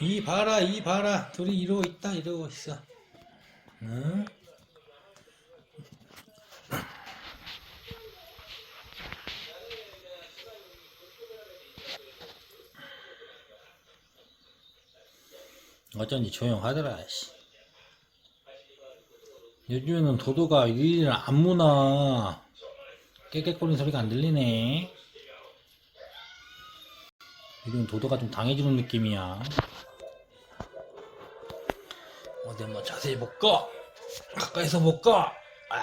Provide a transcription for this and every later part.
이 봐라 이 봐라. 둘이 이러고 있다 이러고 있어. 응? 어쩐지 조용하더라 씨. 요즘에는 도도가 일일이 안 무나. 깨깨거리는 소리가 안 들리네. 요즘 도도가 좀 당해지는 느낌이야 어디 한번 자세히 볼까? 가까이서 볼까? 아,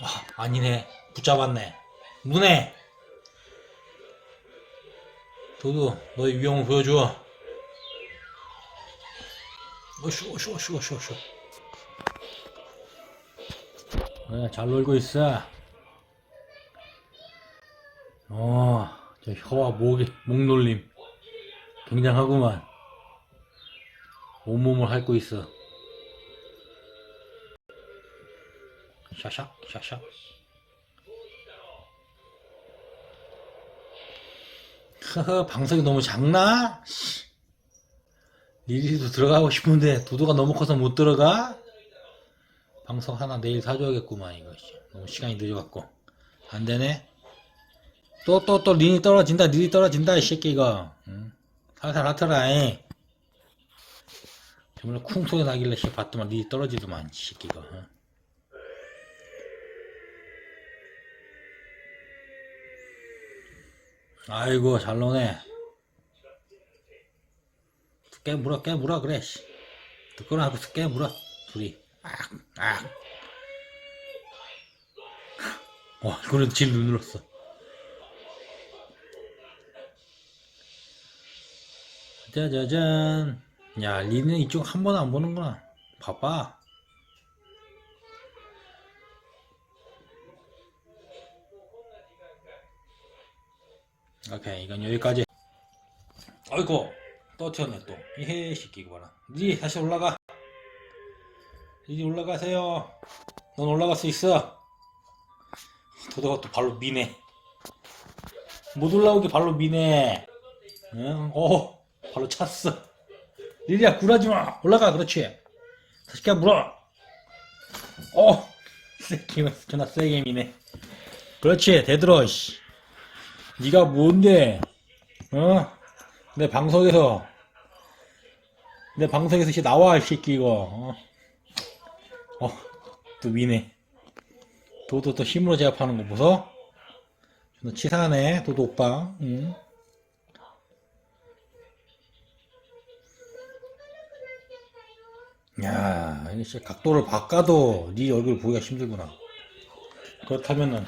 아 아니네. 붙잡았네. 문에. 도도 너의 위험을 보여줘. 어슈 어슈 어슈 어슈 그래 잘 놀고 있어? 어 저 혀와 목이 목놀림. 굉장하구만 온몸을 핥고 있어 샤샥 샤샥 허허 방석이 너무 작나? 씨. 리리도 들어가고 싶은데 두두가 너무 커서 못 들어가? 방석 하나 내일 사줘야겠구만 이거 씨. 너무 시간이 늦어갖고 안 되네 또 또또 린이 떨어진다 린이 떨어진다 이 새끼 이거 응? 살살 하더라 이. 정말 쿵 소리 나길래 씨 봤더만 린이 떨어지더만 이 새끼 이거 응? 아이고 잘 노네 깨물어 깨물어 그래 씨. 듣거나 하고 깨물어 둘이 악, 악. 와 이거는 질 눈물었어 짜자잔 야 리는 이쪽 한 번 안 보는구나. 바빠 오케이 이건 여기까지. 아이고 또 튀었네 또. 이해 시키고 봐라. 니 다시 올라가. 이리 올라가세요. 넌 올라갈 수 있어. 도도가 또 발로 미네. 못 올라오게 발로 미네. 응? 오 발로 찼어 리리야 굴하지 마 올라가 그렇지 다시 그냥 물어 오 세게 존나 미네 그렇지 대들어 씨 니가 뭔데 어? 내 방송에서 내 방송에서 씨 나와 이 새끼 이거 어? 어, 또 미네. 도도 또 힘으로 제압하는 거 보소? 너 치사하네, 도도 오빠. 응? 야, 이게 진짜 각도를 바꿔도 네 얼굴 보기가 힘들구나. 그렇다면은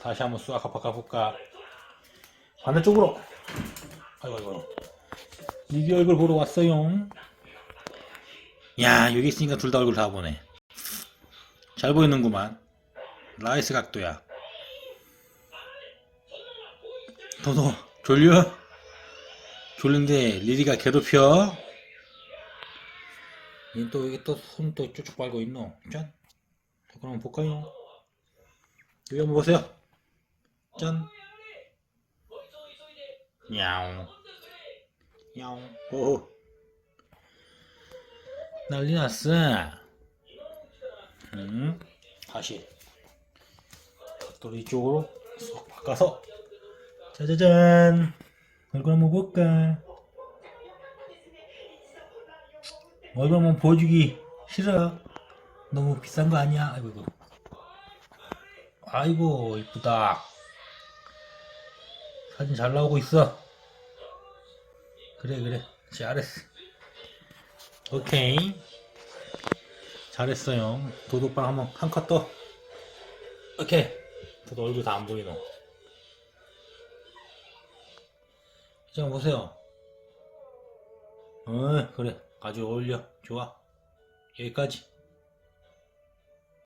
다시 한번 쑥 아까 바꿔볼까? 반대쪽으로. 아이고 아이고. 네 얼굴 보러 왔어요. 야 여기 있으니까 둘 다 얼굴 다 보네 잘 보이는구만 라이스 각도야 너너 졸려? 졸린데 리리가 괴롭혀? 얘또 여기 또 손 또 쭉쭉 빨고 있노? 짠. 자, 그럼 볼까요? 여기 한번 보세요. 짠. 야옹. 야옹. 오호 난리 났어. 음, 다시. 각도를 이쪽으로 쏙 바꿔서. 짜자잔. 얼굴 한번 볼까? 얼굴 한번 보여주기 싫어. 너무 비싼 거 아니야? 아이고 이거. 아이고 이쁘다. 사진 잘 나오고 있어. 그래 그래 잘했어. 오케이 잘했어요 도둑방 한번 한 컷 더 오케이 도둑 얼굴 다 안 보이노 자 보세요 어 그래 아주 어울려. 좋아. 여기까지